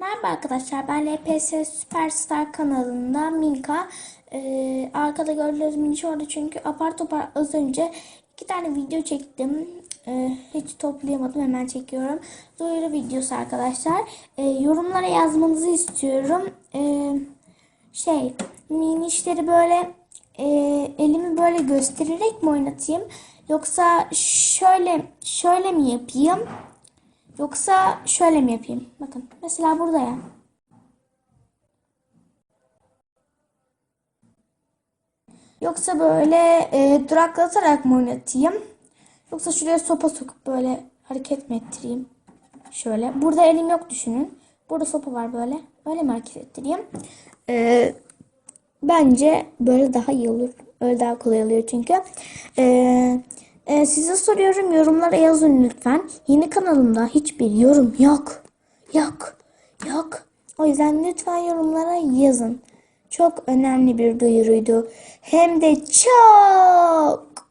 Merhaba arkadaşlar ben LPS Superstar kanalında Minka. Ee, arkada gördüğünüz mini orada çünkü apar topar az önce iki tane video çektim. Ee, hiç toplayamadım hemen çekiyorum. Duyuru videosu arkadaşlar. Ee, yorumlara yazmanızı istiyorum. Ee, şey minişleri böyle e, elimi böyle göstererek mi oynatayım? Yoksa şöyle şöyle mi yapayım? Yoksa şöyle mi yapayım? Bakın mesela burada ya. Yoksa böyle e, duraklatarak mı oynatayım? Yoksa şuraya sopa sokup böyle hareket mi ettireyim? Şöyle. Burada elim yok düşünün. Burada sopa var böyle. Öyle mi hareket ettireyim? Ee, bence böyle daha iyi olur. Öyle daha kolay oluyor çünkü. Ee, e, size soruyorum yorumlara yazın lütfen. Yeni kanalımda hiçbir yorum yok. Yok. Yok. O yüzden lütfen yorumlara yazın. Çok önemli bir duyuruydu. Hem de çok.